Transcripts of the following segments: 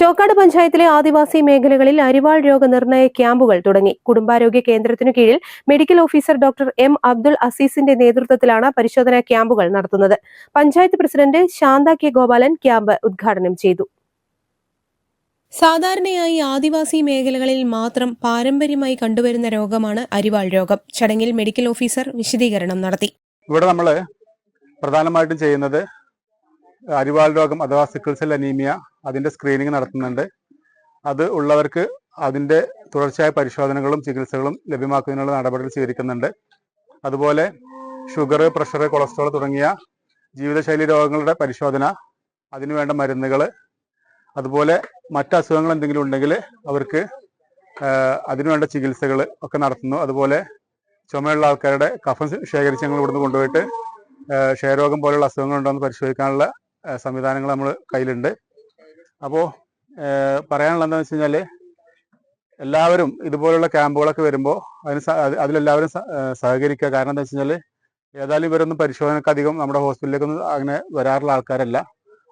Chokkad പഞ്ചായത്തിലെ ആദിവാസി മേഖലകളിൽ അരിവാൾ രോഗനിർണയ ക്യാമ്പുകൾ തുടങ്ങി. കുടുംബാരോഗ്യ കേന്ദ്രത്തിനു കീഴിൽ medical officer doctor M Abdul അസീസിന്റെ നേതൃത്വത്തിലാണ് പരിശോധനാ ക്യാമ്പുകൾ നടത്തുന്നത്. Panchayat president Shantha K Gopalan camp ഉദ്ഘാടനം ചെയ്തു. സാധാരണയായി ആദിവാസി മേഖലകളിൽ മാത്രം പാരമ്പര്യമായി കണ്ടുവരുന്ന രോഗമാണ് അരിവാൾ രോഗം. ചടങ്ങിൽ മെഡിക്കൽ ഓഫീസർ വിശദീകരണം നടത്തി. ഇവിടെ നമ്മൾ പ്രധാനമായിട്ടും ചെയ്യുന്നത് അരിവാൾ രോഗം അഥവാ സിക്കിൾ സെൽ അനീമിയ അതിന്റെ സ്ക്രീനിങ് നടത്തുന്നുണ്ട്. അത് ഉള്ളവർക്ക് അതിന്റെ തുടർച്ചയായ പരിശോധനകളും ചികിത്സകളും ലഭ്യമാക്കുന്നതിനുള്ള നടപടികൾ സ്വീകരിക്കുന്നുണ്ട്. അതുപോലെ ഷുഗർ പ്രഷർ കൊളസ്ട്രോൾ തുടങ്ങിയ ജീവിതശൈലി രോഗങ്ങളുടെ പരിശോധന അതിനുവേണ്ട മരുന്നുകൾ അതുപോലെ മറ്റ് അസുഖങ്ങൾ എന്തെങ്കിലും ഉണ്ടെങ്കിൽ അവർക്ക് അതിനുവേണ്ട ചികിത്സകൾ ഒക്കെ നടത്തുന്നു. അതുപോലെ ചുമയുള്ള ആൾക്കാരുടെ കഫം ശേഖരിച്ച് ഞങ്ങൾ ഇവിടുന്ന് കൊണ്ടുപോയിട്ട് ക്ഷയരോഗം പോലുള്ള അസുഖങ്ങൾ ഉണ്ടോ എന്ന് പരിശോധിക്കാനുള്ള സംവിധാനങ്ങൾ നമ്മൾ കയ്യിലുണ്ട്. അപ്പോൾ പറയാനുള്ളത് എന്താണെന്ന് വെച്ച് കഴിഞ്ഞാൽ എല്ലാവരും ഇതുപോലുള്ള ക്യാമ്പുകളൊക്കെ വരുമ്പോൾ അതിന് അതിലെല്ലാവരും സഹകരിക്കുക. കാരണം എന്താ വെച്ച് കഴിഞ്ഞാൽ ഏതായാലും ഇവരൊന്നും പരിശോധനക്ക് അധികം നമ്മുടെ ഹോസ്പിറ്റലിലേക്കൊന്നും അങ്ങനെ വരാറുള്ള ആൾക്കാരല്ല.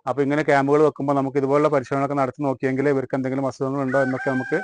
അപ്പോൾ ഇങ്ങനെ ക്യാമ്പുകൾ വെക്കുമ്പോൾ നമുക്ക് ഇതുപോലുള്ള പരിശോധനകളൊക്കെ നടത്തി നോക്കിയെങ്കിൽ ഇവർക്ക് എന്തെങ്കിലും അസുഖങ്ങളുണ്ടോ എന്നൊക്കെ നമുക്ക്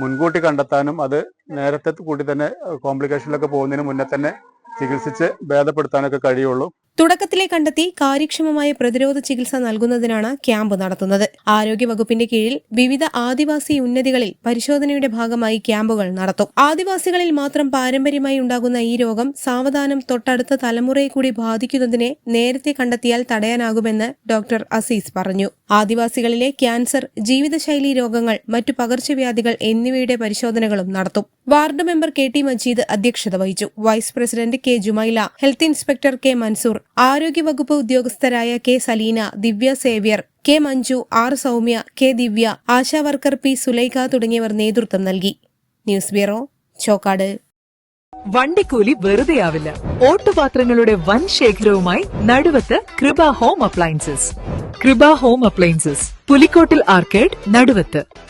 മുൻകൂട്ടി കണ്ടെത്താനും അത് നേരത്തെ കൂട്ടി തന്നെ കോംപ്ലിക്കേഷനിലൊക്കെ പോകുന്നതിന് മുന്നേ തന്നെ ചികിത്സിച്ച് ഭേദപ്പെടുത്താനൊക്കെ കഴിയുള്ളൂ. തുടക്കത്തിലെ കണ്ടെത്തി കാര്യക്ഷമമായ പ്രതിരോധ ചികിത്സ നൽകുന്നതിനാണ് ക്യാമ്പ് നടത്തുന്നത്. ആരോഗ്യവകുപ്പിന്റെ കീഴിൽ വിവിധ ആദിവാസി ഉന്നതികളിൽ പരിശോധനയുടെ ഭാഗമായി ക്യാമ്പുകൾ നടത്തും. ആദിവാസികളിൽ മാത്രം പാരമ്പര്യമായി ഉണ്ടാകുന്ന ഈ രോഗം സാവധാനം തൊട്ടടുത്ത തലമുറയെ കൂടി ബാധിക്കുന്നതിനെ നേരത്തെ കണ്ടെത്തിയാൽ തടയാനാകുമെന്ന് ഡോക്ടർ അസീസ് പറഞ്ഞു. ആദിവാസികളിലെ ക്യാൻസർ ജീവിതശൈലി രോഗങ്ങൾ മറ്റു പകർച്ചവ്യാധികൾ എന്നിവയുടെ പരിശോധനകളും നടത്തും. Ward member K T Majeed അധ്യക്ഷത വഹിച്ചു. Vice president K Jumaila health inspector K Mansoor ആരോഗ്യവകുപ്പ് ഉദ്യോഗസ്ഥരായ K Salina Divya Xavier K Manju R Soumya K Divya ASHA worker P Sulaikha തുടങ്ങിയവർ നേതൃത്വം നൽകി. News bureau Chokkad. വണ്ടിക്കൂലി വെറുതെയാവില്ല. ഓട്ടുപാത്രങ്ങളുടെ വൻ ശേഖരവുമായി Naduvath Kripa home appliances. Kripa home appliances. Pulikkottil arcade Naduvath.